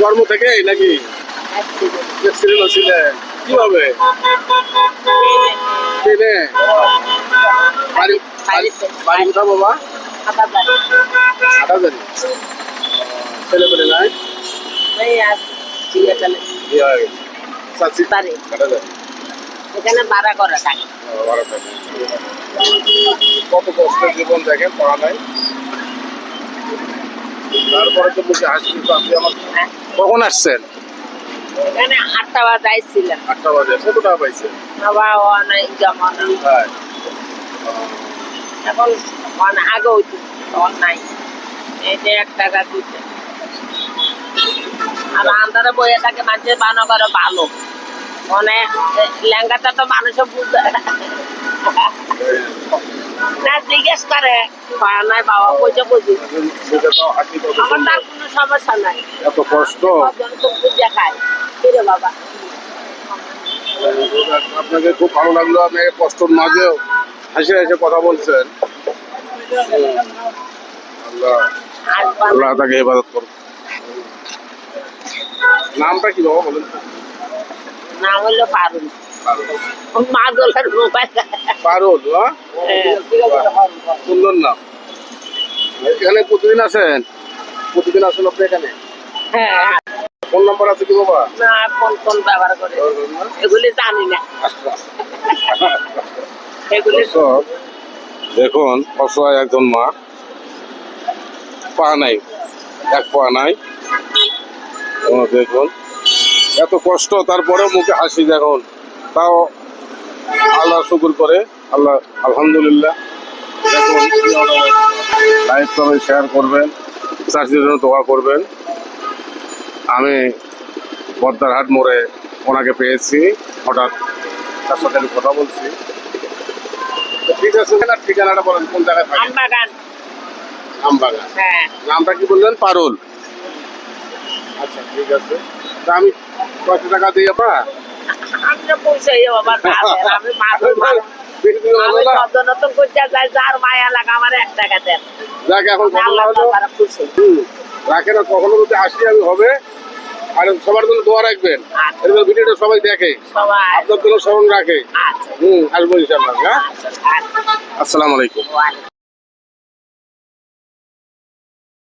জন্ম থেকে নাকি এক্সিডেন্ট ছিলেন কীভাবে ট্রেনে বাড়ি। বাড়ি বাড়ি কোথা বাবা হাটাজারি ছেলে পেলে নাই বিয়ে হয়ে গেছে এখানে ভাড়া করা থাকে। কত কষ্টের জীবন দেখেন পড়া নাই তারপরে তো হাসি পাচ্ছি আমার কখন আসছেন? এখানে আটটা বাজে আইছিলাম। আটটা বাজে কত টাকা পাইছে আবার অনেক জমা নেই। হ্যাঁ। এখন অনেক আগে হইতো তখন নাই। এই যে এক টাকা দিতে আর আন্ধারে বইয়ে থাকে মানুষের বানো করে ভালো। মানে তো মানুষও বুঝে না। জিজ্ঞেস করে পায় নাই বাবা পয়সা বুঝি। আমার তার কোনো সমস্যা নাই। এত কষ্ট? কজন বুঝে খায় কিরে বাবা? আপনাকে খুব ভালো লাগল আপনি এই কষ্টর মাঝেও হাসি হাসি কথা বলছেন। আল্লাহ আল্লাহ। তাকে ইবাদত করুন নামটা কি বাবা বলেন? নাম হইল পারুল মাজলের মোবাইল। পারুল হ্যাঁ? সুন্দর নাম। এখানে প্রতিদিন আসেন? প্রতিদিন আসেন আপনি এখানে? হ্যাঁ। ফোন নাম্বার আছে কি বাবা? না কোন কোন ব্যবহার করে। এগুলি জানি না। এগুলি দেখুন অসহায় একজন মা। পা নাই এক পা নাই। দেখুন। এত কষ্ট তারপরেও মুখে হাসি দেখুন। তাও আল্লাহ শুকুর করে আল্লাহ আলহামদুলিল্লাহ। দেখুন লাইভ সবাই শেয়ার করবেন চাষির জন্য দোয়া করবেন। আমি বদ্দারহাট মোড়ে ওনাকে পেয়েছি হঠাৎ তার সাথে আমি কথা বলছি। ঠিক আছে না ঠিকানাটা বলেন কোন জায়গায় আমবাগান। আমবাগান। হ্যাঁ। নামটা কি বললেন? পারুল। আচ্ছা ঠিক আছে। আমি কত টাকা দিই আপা আমি তো পয়সা ইয়ে বাবা আমি মাজল মানুষ। বেশি দিন আমি না? নতুন করতে যাই যার মায়া লাগা আমার এক টাকা দেন। যাক এখন আল্লাহ তারা খুশি। হুম, রাখেন কখনো যদি আসি আমি হবে। আর সবার জন্য দোয়া রাখবেন। আচ্ছা। এরকম ভিডিওটা সবাই দেখে। সবাই। আপনার জন্য স্মরণ রাখে। আচ্ছা। হুম আসব ইনশাল্লাহ হ্যাঁ? আচ্ছা। আসসালামু আলাইকুম।